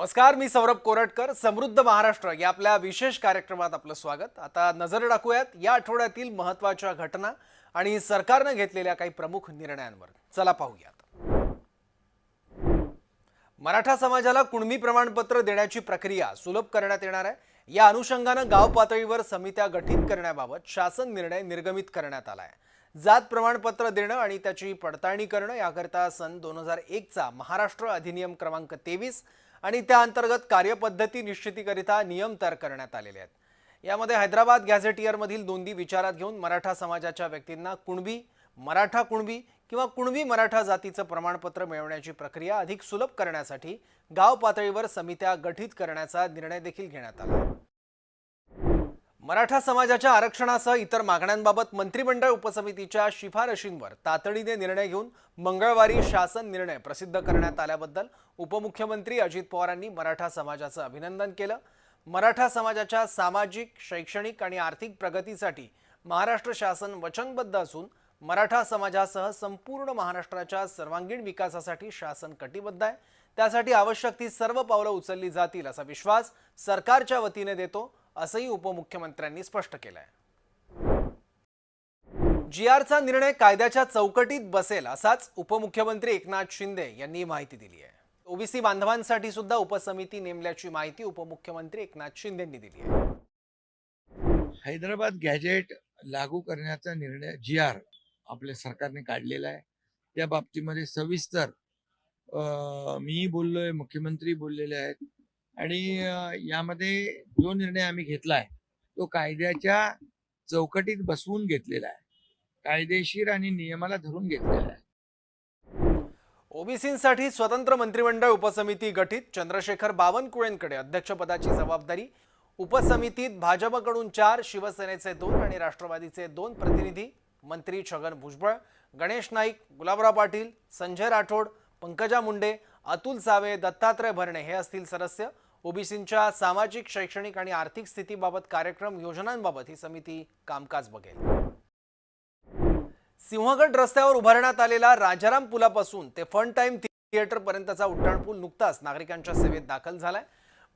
नमस्कार मी सौरभ कोरटकर समृद्ध महाराष्ट्र या आपल्या विशेष कार्यक्रमात आपलं स्वागत. आता नजर टाकूयात या आठवड्यातील महत्त्वाच्या घटना आणि सरकारनं घेतलेल्या काही प्रमुख निर्णयांवर. चला पाहूयात. मराठा समाजाला कुणबी प्रमाणपत्र देण्याची प्रक्रिया सुलभ करण्यात येणार आहे. या अनुषंगानं गाव पातळीवर समित्या गठीत करण्याबाबत शासन निर्णय निर्गमित करण्यात आला आहे जात प्रमाणपत्र देणं आणि त्याची पडताळणी करणं याकरता सन दोन हजार एकचा महाराष्ट्र अधिनियम क्रमांक तेवीस आणि त्या अंतर्गत कार्यपद्धती निश्चितीकरिता नियम तयार करण्यात आलेले आहेत. यामध्ये हैदराबाद गॅझेटियरमधील नोंदी विचारात घेऊन मराठा समाजाच्या व्यक्तींना कुणबी मराठा कुणबी किंवा कुणबी मराठा जातीचं प्रमाणपत्र मिळवण्याची प्रक्रिया अधिक सुलभ करण्यासाठी गाव पातळीवर समित्या गठीत करण्याचा निर्णय देखील घेण्यात आला. मराठा समाजाच्या आरक्षणासह इतर मागण्यांबाबत मंत्रिमंडळ उपसमितीच्या शिफारशींवर तातडीने निर्णय घेऊन मंगळवारी शासन निर्णय प्रसिद्ध करण्यात आल्याबद्दल उपमुख्यमंत्री अजित पवारांनी मराठा समाजाचं अभिनंदन केलं. मराठा समाजाच्या सामाजिक शैक्षणिक आणि आर्थिक प्रगतीसाठी महाराष्ट्र शासन वचनबद्ध असून मराठा समाजासह संपूर्ण महाराष्ट्राच्या सर्वांगीण विकासासाठी शासन कटिबद्ध आहे. त्यासाठी आवश्यक ती सर्व पावलं उचलली जातील असा विश्वास सरकारच्या वतीने देतो. असंही उपमुख्यमंत्र्यांनी स्पष्ट केलंय. जी आरचा निर्णय कायद्याच्या चौकटीत बसेल असाच उपमुख्यमंत्री एकनाथ शिंदे यांनी माहिती दिली आहे ओबीसी बांधवांसाठी सुद्धा उपसमिती नेमल्याची माहिती उपमुख्यमंत्री एकनाथ शिंदेंनी दिली आहे हैदराबाद गॅजेट लागू करण्याचा निर्णय जी आर आपल्या सरकारने काढलेला आहे. त्या बाबतीमध्ये सविस्तर अं, बोललोय मुख्यमंत्री बोललेले आहेत. आणि यामध्ये जो निर्णय आम्ही घेतला आहे तो कायद्याच्या चौकटीत बसवून घेतलेला आहे. कायदेशीर आणि नियमाला धरून घेतलेला आहे. ओबीसींसाठी स्वतंत्र मंत्रिमंडळ उपसमिती गठीत चंद्रशेखर बावनकुळेंकडे अध्यक्षपदाची जबाबदारी. उपसमितीत भाजपकडून चार शिवसेनेचे दोन आणि राष्ट्रवादीचे दोन प्रतिनिधी मंत्री छगन भुजबळ गणेश नाईक गुलाबराव पाटील संजय राठोड पंकजा मुंडे अतुल सावे दत्तात्रय भरणे हे असतील सदस्य. ओबीसींच्या सामाजिक शैक्षणिक आणि आर्थिक स्थितीबाबत कार्यक्रम योजनांबाबत ही समिती कामकाज बघेल. सिंहगड रस्त्यावर उभारण्यात आलेला राजाराम पुलापासून ते फन टाइम थिएटर पर्यंतचा उड्डाणपूल नुकताच नागरिकांच्या सेवेत दाखल झालाय.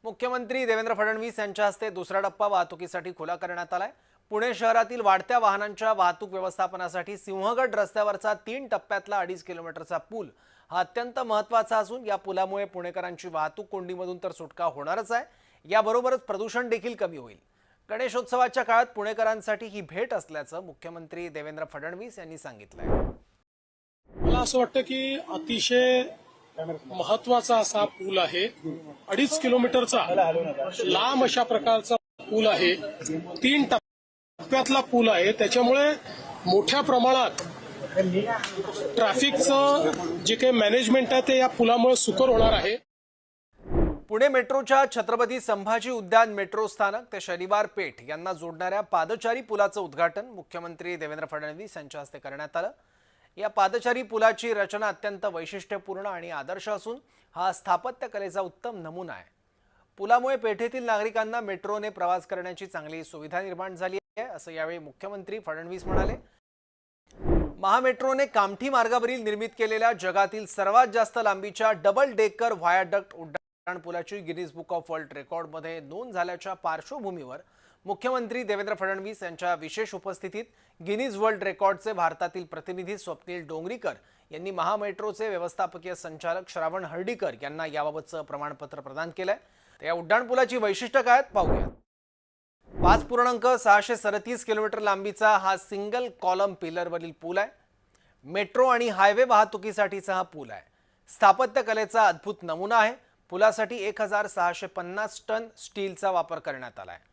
मुख्यमंत्री देवेंद्र फडणवीस यांच्या हस्ते दुसरा टप्पा वाहतुकीसाठी खुला करण्यात आलाय. पुणे शहरातील वाढत्या वाहनांच्या वाहतूक व्यवस्थापनासाठी सिंहगड रस्त्यावरचा तीन टप्प्यातला अडीच किलोमीटरचा पूल हा अत्यंत महत्त्वाचा असून या पुलामुळे पुणेकरांची वाहतूक कोंडीमधून तर सुटका होणारच आहे. याबरोबरच प्रदूषण देखील कमी होईल. गणेशोत्सवाच्या काळात पुणेकरांसाठी ही भेट असल्याचं मुख्यमंत्री देवेंद्र फडणवीस यांनी सांगितलंय. मला असं वाटतं की अतिशय महत्त्वाचा असा पूल आहे. अडीच किलोमीटरचा लांब अशा प्रकारचा पूल आहे. तीन टप्प्यातला पूल आहे. त्याच्यामुळे मोठ्या प्रमाणात ट्रॅफिकचं जे काही मॅनेजमेंट आहे ते या पुलामुळे सुकर होणार आहे. पुणे मेट्रोच्या छत्रपती संभाजी उद्यान मेट्रो स्थानक ते शनिवार पेठ यांना जोडणाऱ्या पादचारी पुलाचं उद्घाटन मुख्यमंत्री देवेंद्र फडणवीस यांच्या हस्ते करण्यात आलं. या पादचारी पुलाची रचना अत्यंत वैशिष्ट्यपूर्ण आणि आदर्श असून हा स्थापत्य कलेचा उत्तम नमुना आहे. पुलामुळे पेठेतील नागरिकांना मेट्रोने प्रवास करण्याची चांगली सुविधा निर्माण झाली आहे असं यावेळी मुख्यमंत्री फडणवीस म्हणाले. महामेट्रोने कामठी मार्गावरील निर्मित केलेल्या जगातील सर्वात जास्त लांबीच्या डबल डेकर व्हायाडक्ट उड्डाण पुलाची गिनीज बुक ऑफ वर्ल्ड रेकॉर्डमध्ये नोंद झाल्याच्या पार्श्वभूमीवर मुख्यमंत्री देवेंद्र फडणवीस यांच्या विशेष उपस्थितीत गिनीज वर्ल्ड रेकॉर्डचे भारतातील प्रतिनिधी स्वप्नील डोंगरीकर यांनी महामेट्रोचे व्यवस्थापकीय संचालक श्रावण हर्डीकर यांना याबाबतचं प्रमाणपत्र प्रदान केलंय त्या या उड्डाणपुलाची वैशिष्ट्य काय आहेत? पाहूयात पाच पूर्णांक सहाशे सदतीस किलोमीटर लांबीचा हा सिंगल कॉलम पिलरवरील पूल आहे. मेट्रो आणि हायवे वाहतुकीसाठीचा हा पूल आहे. स्थापत्यकलेचा अद्भुत नमुना आहे. पुलासाठी एक हजार सहाशे पन्नास टन स्टीलचा वापर करण्यात आला आहे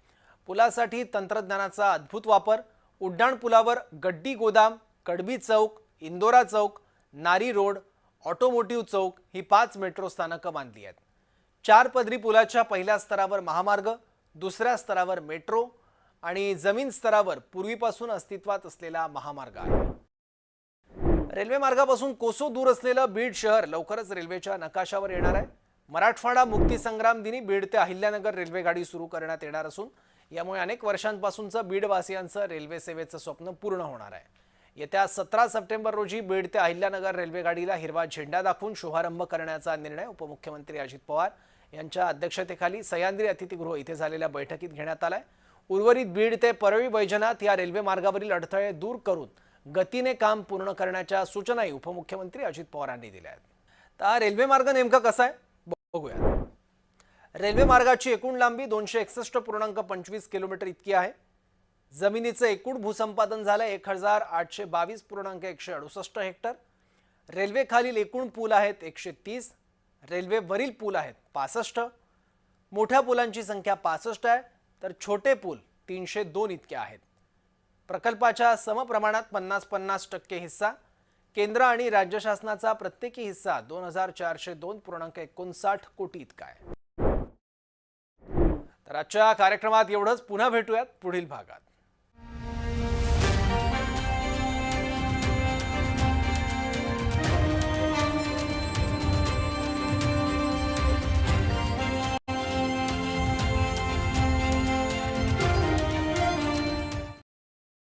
पुलासाठी तंत्रज्ञानाचा अद्भुत वापर उड्डाण पुलावर गड्डी गोदाम कडबी चौक इंदोरा चौक नारी रोड ऑटोमोटिव्ह चौक ही पाच मेट्रो स्थानकं बांधली आहेत. चार पदरी पुलाच्या पहिल्या स्तरावर महामार्ग दुसऱ्या स्तरावर मेट्रो आणि जमीन स्तरावर पूर्वीपासून अस्तित्वात असलेला महामार्ग आहे. रेल्वे मार्गापासून कोसो दूर असलेलं बीड शहर लवकरच रेल्वेच्या नकाशावर येणार आहे. मराठवाडा मुक्तीसंग्राम दिनी बीड ते अहिल्यानगर रेल्वे गाडी सुरू करण्यात येणार असून यामुळे अनेक वर्षांपासूनचं बीडवासियांचं रेल्वे सेवेचं स्वप्न पूर्ण होणार आहे. येत्या सतरा सप्टेंबर रोजी बीड ते अहिल्यानगर रेल्वे गाडीला हिरवा झेंडा दाखवून शुभारंभ करण्याचा निर्णय उपमुख्यमंत्री अजित पवार यांच्या अध्यक्षतेखाली सह्याद्री अतिथीगृह इथे झालेल्या बैठकीत घेण्यात आलाय. उर्वरित बीड ते परळी वैजनाथ या रेल्वे मार्गावरील अडथळे दूर करून गतीने काम पूर्ण करण्याच्या सूचनाही उपमुख्यमंत्री अजित पवारांनी दिल्या आहेत. तर रेल्वे मार्ग नेमका कसा आहे? बघूया रेल्वे मार्गाची एकूण लांबी दोनशे एकसष्ट पूर्णांक पंचवीस किलोमीटर इतकी आहे. जमिनीचं एकूण भूसंपादन झालं एक हजार आठशे बावीस पूर्णांक एकशे अडुसष्ट हेक्टर. रेल्वेखालील एकूण पूल आहेत एकशे तीस. रेल्वेवरील पूल आहेत पासष्ट. मोठ्या पुलांची संख्या पासष्ट आहे तर छोटे पूल तीनशे दोन इतके आहेत. प्रकल्पाच्या समप्रमाणात पन्नास पन्नास टक्के हिस्सा केंद्र आणि राज्य शासनाचा प्रत्येकी हिस्सा दोन हजार चारशे दोन पूर्णांक एकोणसाठ कोटी इतका आहे. तर आजच्या कार्यक्रमात एवढंच. पुन्हा भेटूयात पुढील भागात.